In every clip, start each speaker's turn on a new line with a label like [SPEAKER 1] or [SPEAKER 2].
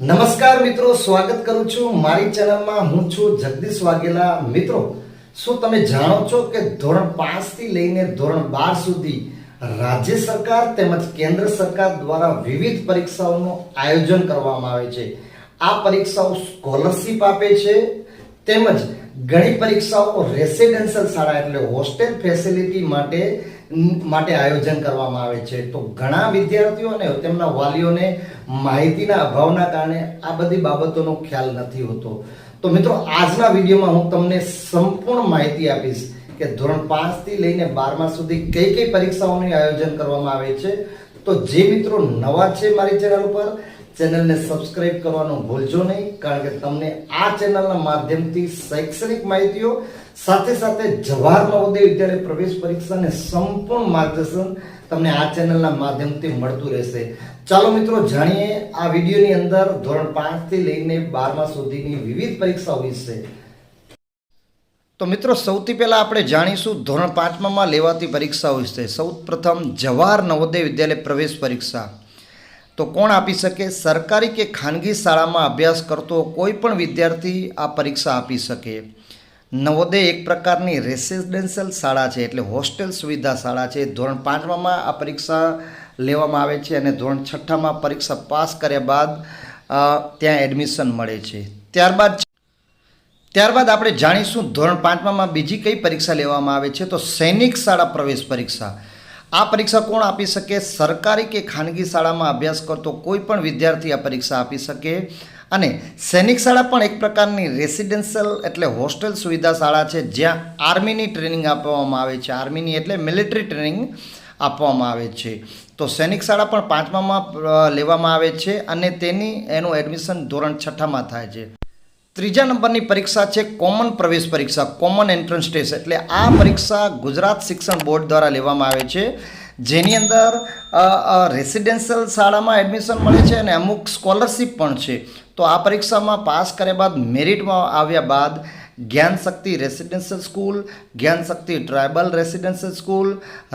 [SPEAKER 1] નમસ્કાર મિત્રો, સ્વાગત કરું છું મારી ચેનલમાં. હું છું જગદીશ વાઘેલા. મિત્રો, શું તમે જાણો છો કે ધોરણ પાંચથી લઈને ધોરણ બાર સુધી રાજ્ય સરકાર તેમજ કેન્દ્ર સરકાર દ્વારા વિવિધ પરીક્ષાઓનું આયોજન કરવામાં આવે છે? આ પરીક્ષાઓ સ્કોલરશિપ આપે છે તેમજ ઘણી પરીક્ષાઓ રેસિડેન્શિયલ શાળા એટલે હોસ્ટેલ ફેસિલિટી માટે માટે આયોજન કરવામાં આવે છે. તો ઘણા વિદ્યાર્થીઓને તેમના વાલીઓને માહિતીના અભાવના કારણે આ બધી બાબતોનો ખ્યાલ નથી હોતો. તો મિત્રો, આજના વિડીયોમાં હું તમને સંપૂર્ણ માહિતી આપીશ કે ધોરણ પાંચથી લઈને બારમા સુધી કઈ કઈ પરીક્ષાઓનું આયોજન કરવામાં આવે છે. તો જે મિત્રો નવા છે મારી ચેનલ ઉપર ચેનલને સબસ્ક્રાઇબ કરવાનું ભૂલજો નહીં, કારણ કે તમને આ ચેનલના માધ્યમથી શૈક્ષણિક માહિતીઓ, સાથે સાથે જવાહર નવોદય વિદ્યાલય પ્રવેશ પરીક્ષાને સંપૂર્ણ માર્ગદર્શન તમને આ ચેનલના માધ્યમથી મળતું રહેશે. ચાલો મિત્રો, જાણીએ આ વિડીયોની અંદર ધોરણ પાંચથી લઈને બારમા સુધીની વિવિધ પરીક્ષાઓ વિશે. તો મિત્રો, સૌથી પહેલાં આપણે જાણીશું ધોરણ પાંચમામાં લેવાતી પરીક્ષાઓ વિશે. સૌ પ્રથમ જવાહર નવોદય વિદ્યાલય પ્રવેશ પરીક્ષા. તો કોણ આપી શકે? સરકારી કે ખાનગી શાળામાં અભ્યાસ કરતો કોઈ પણ વિદ્યાર્થી આ પરીક્ષા આપી શકે. નવોદય એક પ્રકારની રેસિડેન્શિયલ શાળા છે, એટલે હોસ્ટેલ સુવિધા શાળા છે. ધોરણ પાંચમાં આ પરીક્ષા લેવામાં આવે છે અને ધોરણ છઠ્ઠામાં પરીક્ષા પાસ કર્યા બાદ ત્યાં એડમિશન મળે છે. ત્યારબાદ ત્યારબાદ આપણે જાણીશું ધોરણ પાંચમાં બીજી કઈ પરીક્ષા લેવામાં આવે છે? તો સૈનિક શાળા પ્રવેશ પરીક્ષા. આ પરીક્ષા કોણ આપી શકે? સરકારી કે ખાનગી શાળામાં અભ્યાસ કરતો કોઈ પણ વિદ્યાર્થી આ પરીક્ષા આપી શકે? અને સૈનિક શાળા પણ એક પ્રકારની રેસિડેન્શિયલ એટલે હોસ્ટેલ સુવિધા શાળા છે, જ્યાં આર્મીની ટ્રેનિંગ આપવામાં આવે છે. આર્મીની એટલે મિલિટરી ટ્રેનિંગ આપવામાં આવે છે. તો સૈનિક શાળા પણ પાંચમામાં લેવામાં આવે છે અને તેની એનું એડમિશન ધોરણ છઠ્ઠામાં થાય છે. ત્રીજા નંબરની પરીક્ષા છે કોમન પ્રવેશ પરીક્ષા, કોમન એન્ટ્રન્સ ટેસ્ટ એટલે આ પરીક્ષા ગુજરાત શિક્ષણ બોર્ડ દ્વારા લેવામાં આવે છે. જેની અંદર રેસિડેન્શિયલ શાળામાં એડમિશન મળે છે અને અમુક સ્કોલરશિપ પણ છે. તો આ પરીક્ષામાં પાસ કર્યા બાદ મેરિટમાં આવ્યા બાદ જ્ઞાન Shakti residential school Gyan Shakti tribal residential school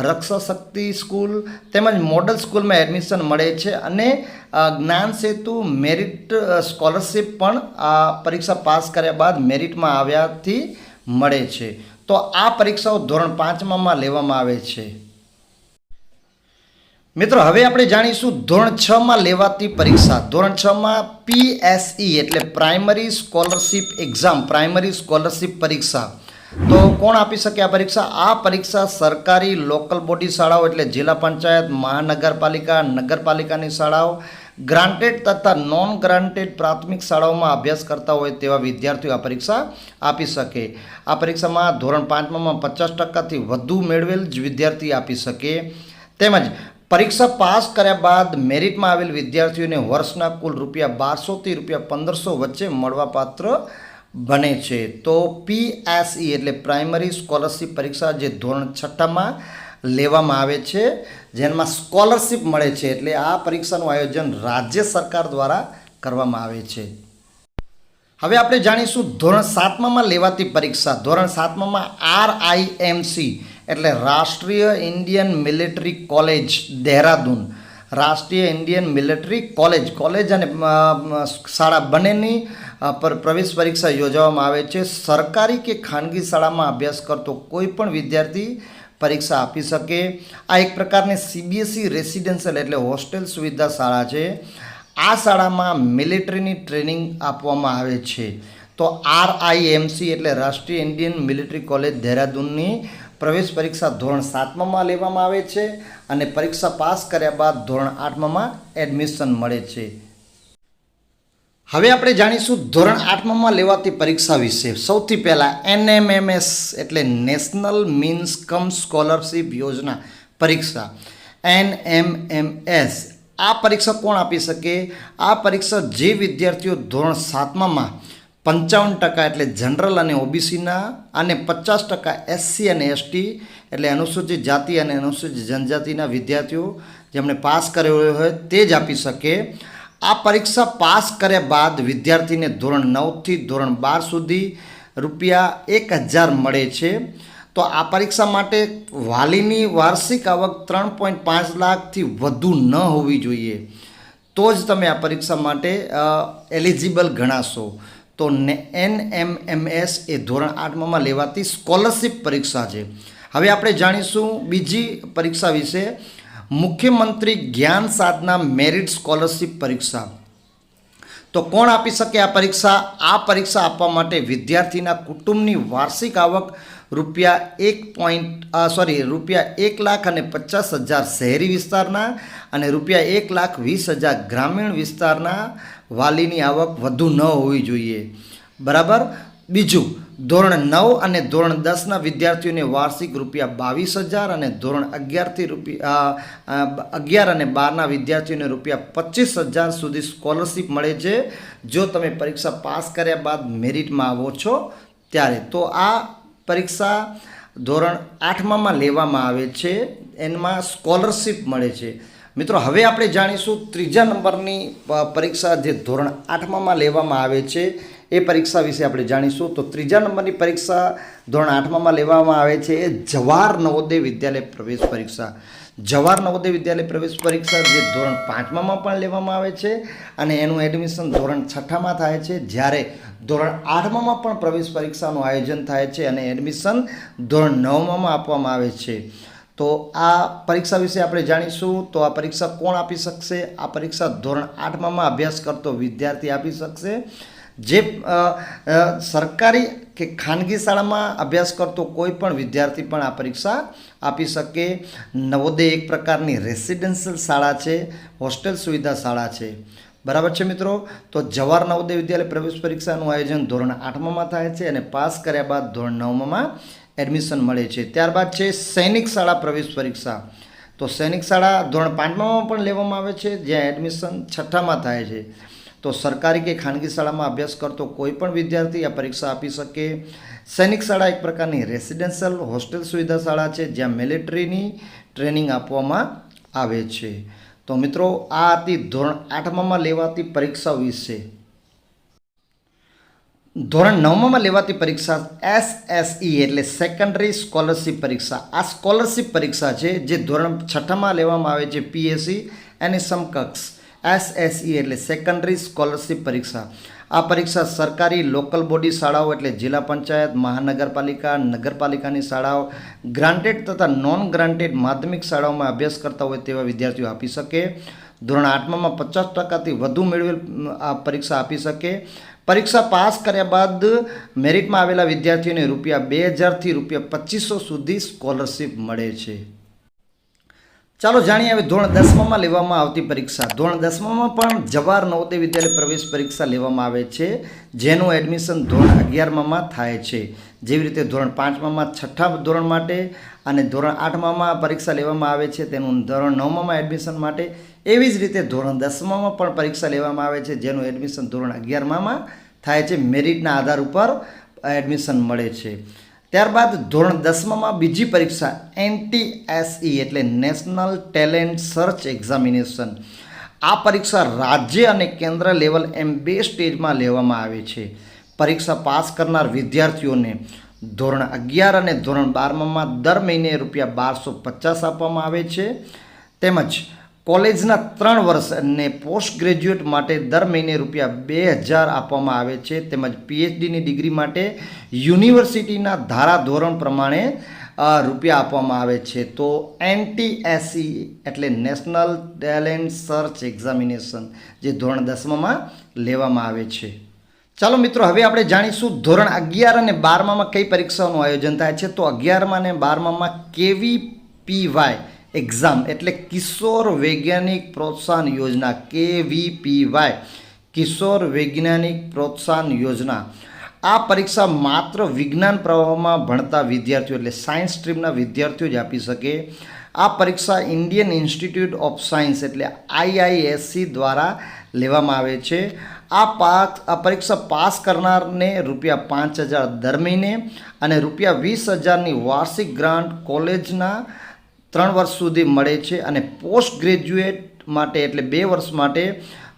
[SPEAKER 1] Raksha Shakti school તેમજ મોડલ સ્કૂલમાં એડમિશન મળે છે. અને જ્ઞાન સેતુ મેરિટ સ્કોલરશિપ પણ આ પરીક્ષા પાસ કર્યા બાદ મેરિટમાં આવ્યાથી મળે છે. તો આ પરીક્ષાઓ ધોરણ પાંચમામાં લેવામાં આવે છે. મિત્રો, હવે આપણે જાણીશું ધોરણ છ માં લેવાતી પરીક્ષા. ધોરણ છ માં પીએસઈ એટલે primary scholarship exam primary scholarship પરીક્ષા. તો કોણ આપી શકે આ પરીક્ષા? આ પરીક્ષા સરકારી લોકલ બોડી શાળાઓ એટલે જિલ્લા પંચાયત, મહાનગરપાલિકા, નગરપાલિકાની શાળાઓ ગ્રાન્ટેડ તથા નોન ગ્રાન્ટેડ પ્રાથમિક શાળાઓમાં અભ્યાસ કરતા હોય તેવા વિદ્યાર્થીઓ આ પરીક્ષા આપી શકે. આ પરીક્ષામાં ધોરણ પાંચમાં પચાસ ટકાથી વધુ મેળવેલ જ વિદ્યાર્થી આપી શકે. તેમજ પરીક્ષા પાસ કર્યા બાદ મેરિટમાં આવેલ વિદ્યાર્થીઓને વર્ષના કુલ રૂપિયા બારસોથી રૂપિયા પંદરસો વચ્ચે મળવાપાત્ર બને છે. તો પીએસઈ એટલે પ્રાઇમરી સ્કોલરશીપ પરીક્ષા જે ધોરણ છઠ્ઠામાં લેવામાં આવે છે. જેમાં સ્કોલરશિપ મળે છે એટલે આ પરીક્ષાનું આયોજન રાજ્ય સરકાર દ્વારા કરવામાં આવે છે. હવે આપણે જાણીશું ધોરણ સાતમામાં લેવાતી પરીક્ષા. ધોરણ સાતમામાં આરઆઈએમસી એટલે રાષ્ટ્રીય ઇન્ડિયન મિલિટરી કોલેજ, દહેરાદૂન. રાષ્ટ્રીય ઇન્ડિયન મિલિટરી કોલેજ. કોલેજ અને શાળા બંનેની પર પ્રવેશ પરીક્ષા યોજવામાં આવે છે. સરકારી કે ખાનગી શાળામાં અભ્યાસ કરતો કોઈ પણ વિદ્યાર્થી પરીક્ષા આપી શકે. આ એક પ્રકારની સીબીએસઈ રેસિડેન્શિયલ એટલે હોસ્ટેલ સુવિધા શાળા છે. આ શાળામાં મિલિટરીની ટ્રેનિંગ આપવામાં આવે છે. તો આરઆઈએમસી એટલે રાષ્ટ્રીય ઇન્ડિયન મિલિટરી કોલેજ દહેરાદૂનની પ્રવેશ પરીક્ષા ધોરણ સાતમામાં લેવામાં આવે છે અને પરીક્ષા પાસ કર્યા બાદ ધોરણ આઠમામાં એડમિશન મળે છે. હવે આપણે જાણીશું ધોરણ આઠમામાં લેવાતી પરીક્ષા વિશે. સૌથી પહેલાં એનએમએમએસ એટલે નેશનલ મીન્સ કમ સ્કોલરશીપ યોજના પરીક્ષા. એનએમએમએસ. આ પરીક્ષા કોણ આપી શકે? આ પરીક્ષા જે વિદ્યાર્થીઓ ધોરણ સાતમામાં પંચાવન ટકા એટલે જનરલ અને ઓબીસીના અને પચાસ ટકા એસસી અને એસટી એટલે અનુસૂચિત જાતિ અને અનુસૂચિત જનજાતિના વિદ્યાર્થીઓ જેમણે પાસ કર્યો હોય તે જ આપી શકે. આ પરીક્ષા પાસ કર્યા બાદ વિદ્યાર્થીને ધોરણ નવથી ધોરણ બાર સુધી રૂપિયા એક હજાર મળે છે. તો આ પરીક્ષા માટે વાલીની વાર્ષિક આવક ત્રણ પોઈન્ટ પાંચ લાખથી વધુ ન હોવી જોઈએ. તો જ તમે આ પરીક્ષા માટે એલિજિબલ ગણાશો. તો એન એમ એમ એસ એ ધોરણ આઠમાં લેવાતી સ્કોલરશિપ પરીક્ષા છે. હવે આપણે જાણીશું બીજી પરીક્ષા વિશે. મુખ્યમંત્રી જ્ઞાન સાધના મેરિટ સ્કોલરશિપ પરીક્ષા. તો કોણ આપી શકે આ પરીક્ષા? આ પરીક્ષા આપવા માટે વિદ્યાર્થીના કુટુંબની વાર્ષિક આવક રૂપિયા એક પોઈન્ટ સોરી રૂપિયા એક લાખ અને પચાસ હજાર શહેરી વિસ્તારના અને રૂપિયા એક લાખ વીસ હજાર ગ્રામીણ વિસ્તારના વાલીની આવક વધુ ન હોવી જોઈએ. બરાબર? બીજું ધોરણ નવ અને ધોરણ દસના વિદ્યાર્થીઓને વાર્ષિક રૂપિયા બાવીસ હજાર અને ધોરણ અગિયારથી રૂપિયા અગિયાર અને બારના વિદ્યાર્થીઓને રૂપિયા પચીસ હજાર સુધી સ્કોલરશિપ મળે છે. જો તમે પરીક્ષા પાસ કર્યા બાદ મેરિટમાં આવો છો ત્યારે તો આ પરીક્ષા ધોરણ આઠમામાં લેવામાં આવે છે. એમાં સ્કોલરશિપ મળે છે. મિત્રો, હવે આપણે જાણીશું ત્રીજા નંબરની પરીક્ષા જે ધોરણ આઠમામાં લેવામાં આવે છે, એ પરીક્ષા વિશે આપણે જાણીશું. તો ત્રીજા નંબરની પરીક્ષા ધોરણ આઠમામાં લેવામાં આવે છે, એ જવાહર નવોદય વિદ્યાલય પ્રવેશ પરીક્ષા. જવાહર નવોદય વિદ્યાલય પ્રવેશ પરીક્ષા જે ધોરણ પાંચમામાં પણ લેવામાં આવે છે અને એનું એડમિશન ધોરણ છઠ્ઠામાં થાય છે. જ્યારે ધોરણ આઠમામાં પણ પ્રવેશ પરીક્ષાનું આયોજન થાય છે અને એડમિશન ધોરણ નવમામાં આપવામાં આવે છે. તો આ પરીક્ષા વિશે આપણે જાણીશું, તો આ પરીક્ષા કોણ આપી શકશે? આ પરીક્ષા ધોરણ આઠમામાં અભ્યાસ કરતો વિદ્યાર્થી આપી શકશે. જે સરકારી કે ખાનગી શાળામાં અભ્યાસ કરતો કોઈ પણ વિદ્યાર્થી પણ આ પરીક્ષા આપી શકે. નવોદય એક પ્રકારની રેસિડેન્શિયલ શાળા છે, હોસ્ટેલ સુવિધા શાળા છે. બરાબર છે મિત્રો? તો જવાહર નવોદય વિદ્યાલય પ્રવેશ પરીક્ષાનું આયોજન ધોરણ આઠમામાં થાય છે અને પાસ કર્યા બાદ ધોરણ નવમામાં એડમિશન મળે છે. ત્યારબાદ છે સૈનિક શાળા પ્રવેશ પરીક્ષા. તો સૈનિક શાળા ધોરણ પાંચમામાં પણ લેવામાં આવે છે, જ્યાં એડમિશન છઠ્ઠામાં થાય છે. તો સરકારી કે ખાનગી શાળામાં અભ્યાસ કરતો કોઈ પણ વિદ્યાર્થી આ પરીક્ષા આપી શકે. સૈનિક શાળા એક પ્રકારની રેસિડેન્શિયલ હોસ્ટેલ સુવિધા શાળા છે, જ્યાં મિલિટરીની ટ્રેનિંગ આપવામાં આવે છે. તો મિત્રો, આ હતી ધોરણ આઠમામાં લેવાતી પરીક્ષાઓ વિશે. ધોરણ નવમામાં લેવાતી પરીક્ષા એસએસઈ એટલે સેકન્ડરી સ્કોલરશિપ પરીક્ષા. આ સ્કોલરશિપ પરીક્ષા છે જે ધોરણ છઠ્ઠામાં લેવામાં આવે છે પીએસસી એની સમકક્ષ. એસએસઈ એટલે સેકન્ડરી સ્કોલરશિપ પરીક્ષા. આ પરીક્ષા સરકારી લોકલ બોડી શાળાઓ એટલે જિલ્લા પંચાયત, મહાનગરપાલિકા, નગરપાલિકાની શાળાઓ ગ્રાન્ટેડ તથા નોન ગ્રાન્ટેડ માધ્યમિક શાળાઓમાં અભ્યાસ કરતા હોય તેવા વિદ્યાર્થીઓ આપી શકે. ધોરણ આઠમામાં પચાસ ટકાથી વધુ મેળવેલ આ પરીક્ષા આપી શકે. પરીક્ષા પાસ કર્યા બાદ મેરિટમાં આવેલા વિદ્યાર્થીઓને રૂપિયા બે હજારથી રૂપિયા પચીસો સુધી સ્કોલરશિપ મળે છે. ચાલો જાણીએ હવે ધોરણ દસમામાં લેવામાં આવતી પરીક્ષા. ધોરણ દસમામાં પણ જવાહર નવોદય વિદ્યાલય પ્રવેશ પરીક્ષા લેવામાં આવે છે, જેનું એડમિશન ધોરણ અગિયારમાં થાય છે. જેવી રીતે ધોરણ પાંચમામાં છઠ્ઠા ધોરણ માટે અને ધોરણ આઠમામાં પરીક્ષા લેવામાં આવે છે, તેનું ધોરણ નવમામાં એડમિશન માટે એવી જ રીતે ધોરણ દસમામાં પણ પરીક્ષા લેવામાં આવે છે, જેનું એડમિશન ધોરણ અગિયારમાં થાય છે. મેરિટના આધાર ઉપર એડમિશન મળે છે. ત્યારબાદ ધોરણ દસમામાં બીજી પરીક્ષા એનટીએસઈ એટલે નેશનલ ટેલેન્ટ સર્ચ એક્ઝામિનેશન આ પરીક્ષા રાજ્ય અને કેન્દ્ર લેવલ એમ બે સ્ટેજમાં લેવામાં આવે છે. પરીક્ષા પાસ કરનાર વિદ્યાર્થીઓને ધોરણ અગિયાર અને ધોરણ બારમાં દર મહિને રૂપિયા બારસો પચાસ આપવામાં આવે છે. તેમજ કોલેજના ત્રણ વર્ષ અને પોસ્ટ ગ્રેજ્યુએટ માટે દર મહિને રૂપિયા બે હજાર આપવામાં આવે છે તેમજ પીએચડીની ડિગ્રી માટે યુનિવર્સિટીના ધારા ધોરણ પ્રમાણે રૂપિયા આપવામાં આવે છે. તો એનટીએસસી એટલે નેશનલ ટેલેન્ટ સર્ચ એક્ઝામિનેશન જે ધોરણ દસમામાં લેવામાં આવે છે. ચાલો મિત્રો, હવે આપણે જાણીશું ધોરણ અગિયાર અને બારમામાં કઈ પરીક્ષાઓનું આયોજન થાય છે. તો અગિયારમાં અને બારમામાં કેવી પીવાય એક્ઝામ એટલે કિશોર વૈજ્ઞાનિક પ્રોત્સાહન યોજના, કેવીપીવાય, કિશોર વૈજ્ઞાનિક પ્રોત્સાહન યોજના. આ પરીક્ષા માત્ર વિજ્ઞાન પ્રવાહમાં ભણતા વિદ્યાર્થીઓ એટલે સાયન્સ સ્ટ્રીમના વિદ્યાર્થીઓ જ આપી શકે. આ પરીક્ષા ઇન્ડિયન ઇન્સ્ટિટ્યૂટ ઓફ સાયન્સ એટલે આઈઆઈએસસી દ્વારા લેવામાં આવે છે. આ પાસ આ પરીક્ષા પાસ કરનારને રૂપિયા પાંચ હજાર દર મહિને અને રૂપિયા વીસ હજારની વાર્ષિક ગ્રાન્ટ કોલેજના ત્રણ વર્ષ સુધી મળે છે અને પોસ્ટ ગ્રેજ્યુએટ માટે એટલે બે વર્ષ માટે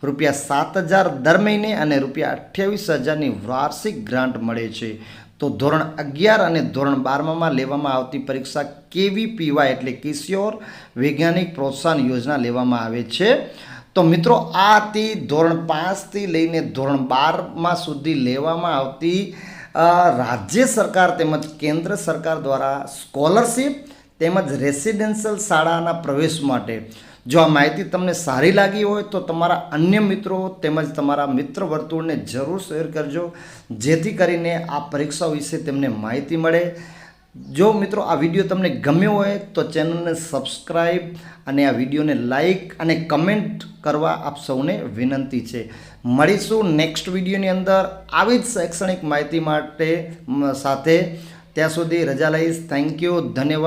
[SPEAKER 1] રૂપિયા સાત હજાર દર મહિને અને રૂપિયા અઠ્યાવીસ હજારની વાર્ષિક ગ્રાન્ટ મળે છે. તો ધોરણ અગિયાર અને ધોરણ બારમામાં લેવામાં આવતી પરીક્ષા કેવી પીવાય એટલે કિશોર વૈજ્ઞાનિક પ્રોત્સાહન યોજના લેવામાં આવે છે. તો મિત્રો આ હતી ધોરણ પાંચથી લઈને ધોરણ બારમાં સુધી લેવામાં આવતી રાજ્ય સરકાર તેમજ કેન્દ્ર સરકાર દ્વારા સ્કોલરશિપ તેમજ રેસિડેન્શિયલ શાળાના પ્રવેશ માટે. જો આ માહિતી તમને સારી લાગી હોય તો તમારા અન્ય મિત્રો તેમજ તમારા મિત્ર વર્તુળને જરૂર શેર કરજો, જેથી કરીને આ પરીક્ષા વિશે તેમને માહિતી મળે. જો મિત્રો આ વીડિયો તમને ગમ્યો હોય તો ચેનલને સબસ્ક્રાઈબ અને આ વિડીયોને લાઈક અને કમેન્ટ કરવા આપ સૌને વિનંતી છે. મળીશું નેક્સ્ટ વિડીયોની અંદર આવી જ શૈક્ષણિક માહિતી માટે સાથે. ત્યાં સુધી રજા લઈશ. થેન્ક યુ ધન્યવાદ.